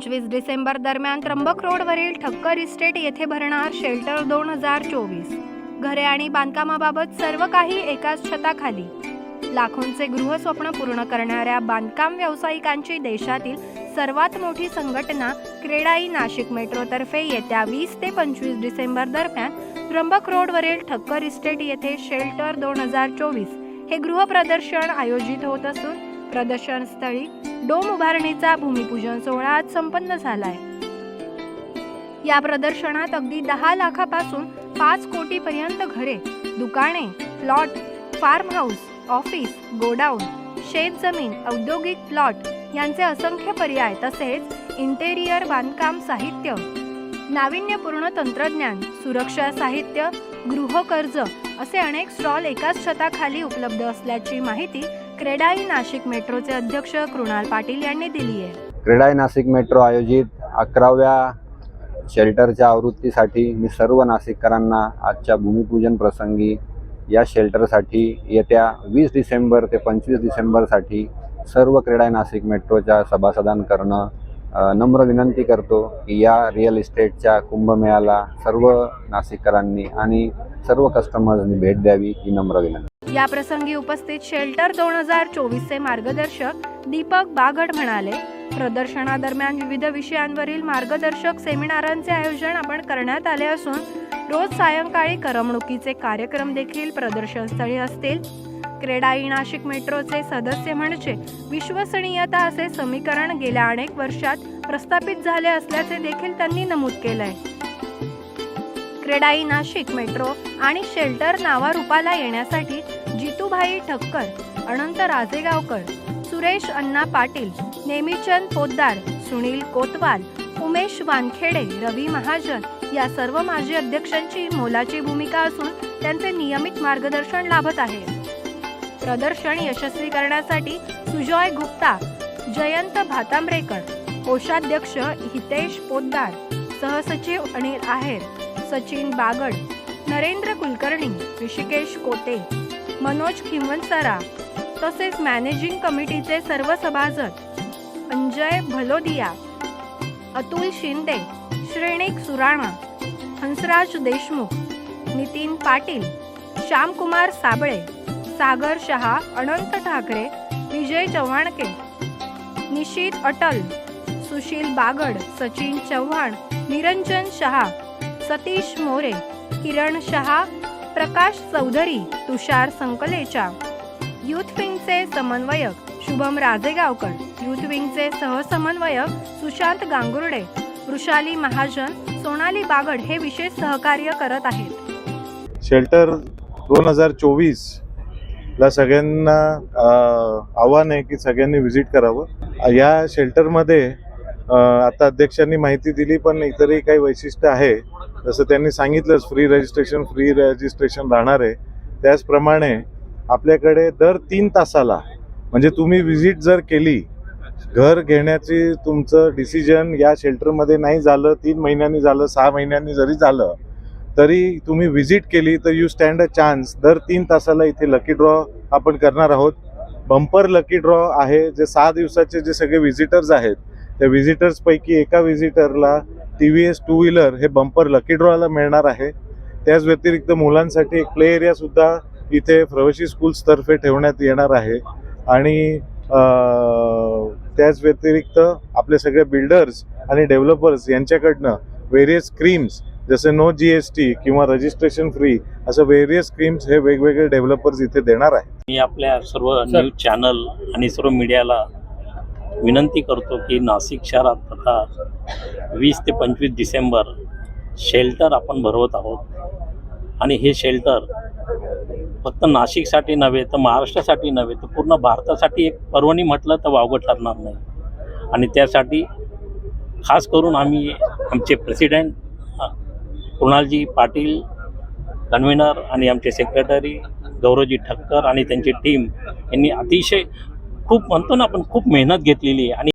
पंचवीस डिसेंबर दरम्यान त्र्यंबक रोडवरील ठक्कर इस्टेट येथे भरणार शेल्टर दोन हजार चोवीस. घरे आणि बांधकामाबाबत सर्व काही एकाच छताखाली. लाखोंचे गृहस्वप्न पूर्ण करणाऱ्या बांधकाम व्यावसायिकांची देशातील सर्वात मोठी संघटना क्रेडाई नाशिक मेट्रोतर्फे येत्या वीस ते पंचवीस डिसेंबर दरम्यान त्र्यंबक रोडवरील ठक्कर इस्टेट येथे शेल्टर दोन हजार चोवीस हे गृहप्रदर्शन आयोजित होत असून प्रदर्शन स्थळी डोम उभारणीचा भूमिपूजन सोहळा आज संपन्न झालाय. या प्रदर्शनात अगदी दहा लाखापासून पाच कोटी पर्यंत घरे दुकाने plot farm house office godown शेत जमीन औद्योगिक प्लॉट यांचे असंख्य पर्याय तसेच इंटेरियर बांधकाम साहित्य नाविन्यपूर्ण तंत्रज्ञान सुरक्षा साहित्य गृहकर्ज असे अनेक स्टॉल एकाच छताखाली उपलब्ध असल्याची माहिती क्रेडाई नाशिक मेट्रोचे अध्यक्ष कृणाल पाटील यांनी दिली आहे. क्रेडाई नाशिक मेट्रो आयोजित अकराव्या शेल्टरच्या आवृत्तीसाठी मी सर्व नाशिककरांना आजच्या भूमिपूजन प्रसंगी या शेल्टरसाठी येत्या वीस डिसेंबर ते पंचवीस डिसेंबरसाठी सर्व क्रीडाई नाशिक मेट्रोच्या सभासदान करणं नम्र विनंती करतो की या रिअल इस्टेटच्या कुंभमेळ्याला सर्व नाशिककरांनी आणि सर्व कस्टमर्सनी भेट द्यावी ही नम्र विनंती. या प्रसंगी उपस्थित शेल्टर दोन हजार चोवीसचे मार्गदर्शक दीपक बागड म्हणाले प्रदर्शनादरम्यान विविध विषयांवरील मार्गदर्शक सेमिनारांचे आयोजन आपण करण्यात आले असून रोज सायंकाळी करमणुकीचे कार्यक्रम देखील प्रदर्शनस्थळी असतील. क्रेडाई नाशिक मेट्रोचे सदस्य म्हणजे विश्वसनीयता असे समीकरण गेल्या अनेक वर्षात प्रस्थापित झाले असल्याचे देखील त्यांनी नमूद केलंय. क्रेडाई नाशिक मेट्रो आणि शेल्टर नावारूपाला येण्यासाठी विष्णुभाई ठक्कर अनंत राजेगावकर सुरेश अण्णा पाटील नेमीचंद पोद्दार सुनील कोतवाल उमेश वानखेडे रवी महाजन या सर्व माजी अध्यक्षांची मोलाची भूमिका असून त्यांचे नियमित मार्गदर्शन लाभत आहे. प्रदर्शन यशस्वी करण्यासाठी सुजॉय गुप्ता जयंत भातांब्रेकर कोषाध्यक्ष हितेश पोद्दार सहसचिव अनिल आहेर सचिन बागड नरेंद्र कुलकर्णी ऋषिकेश कोटे मनोज खिंवनसरा तसेच मॅनेजिंग कमिटीचे सर्व सभासद अंजय भलोदिया अतुल शिंदे श्रेणिक सुराणा हंसराज देशमुख नितीन पाटील श्यामकुमार साबळे सागर शहा अनंत ठाकरे विजय चव्हाणके निशित अटल सुशील बागड सचिन चव्हाण निरंजन शहा सतीश मोरे किरण शहा प्रकाश चौधरी तुषार संकलेचा. युथ विंगचे समन्वयक शुभम राजेगावकर. युथ विंगचे सहसमन्वयक सुशांत गांगुर्डे. वृषाली महाजन सोनाली बागड हे विशेष सहकार्य करत आहेत. शेल्टर दोन हजार चोवीस ला सगळ्यांना आव्हान आहे की सगळ्यांनी व्हिजिट करावं. या शेल्टरमध्ये आता अध्यक्षांनी माहिती दिली पण इतरही काही वैशिष्ट्य आहे. जसं त्यांनी सांगितलंच फ्री रजिस्ट्रेशन फ्री रजिस्ट्रेशन राहणार आहे. त्याचप्रमाणे आपल्याकडे दर तीन तासाला म्हणजे तुम्ही व्हिजिट जर केली घर घेण्याची तुमचं डिसिजन या शेल्टरमध्ये नाही झालं तीन महिन्यांनी झालं सहा महिन्यांनी जरी झालं तरी तुम्ही व्हिजिट केली तर यू स्टँड अ चान्स दर तीन तासाला इथे लकी ड्रॉ आपण करणार आहोत. बंपर लकी ड्रॉ आहे जे सहा दिवसाचे जे सगळे व्हिजिटर्स आहेत त्या व्हिजिटर्सपैकी एका व्हिजिटरला T V S two wheeler हे बंपर लकी ड्रॉला मिळणार आहे. त्याच व्यतिरिक्त मुलांसाठी एक प्ले एरियासुद्धा इथे प्रवेशी स्कूल्सतर्फे ठेवण्यात येणार आहे. आणि अं, त्याच व्यतिरिक्त आपले सगळे बिल्डर्स आणि डेव्हलपर्स यांच्याकडनं व्हेरियस स्क्रीम्स जसे नो जी एस टी किंवा रजिस्ट्रेशन फ्री असं व्हेरियस स्कीम्स हे वेगवेगळे डेव्हलपर्स इथे देणार आहे मी आपल्या सर्व न्यूज चॅनल आणि सर्व मीडियाला विनंती करतो की नाशिक शहरात आता वीस ते पंचवीस डिसेंबर शेल्टर आपण भरवत आहोत. आणि हे शेल्टर फक्त नाशिकसाठी नव्हे तर महाराष्ट्रासाठी नव्हे तर पूर्ण भारतासाठी एक पर्वणी म्हटलं तर वावगं ठरणार नाही. आणि त्यासाठी खास करून आम्ही आमचे प्रेसिडेंट कृणालजी पाटील कन्व्हेनर आणि आमचे सेक्रेटरी गौरवजी ठक्कर आणि त्यांची टीम यांनी अतिशय खूप म्हणतो ना आपण खूप मेहनत घेतलेली आहे. आणि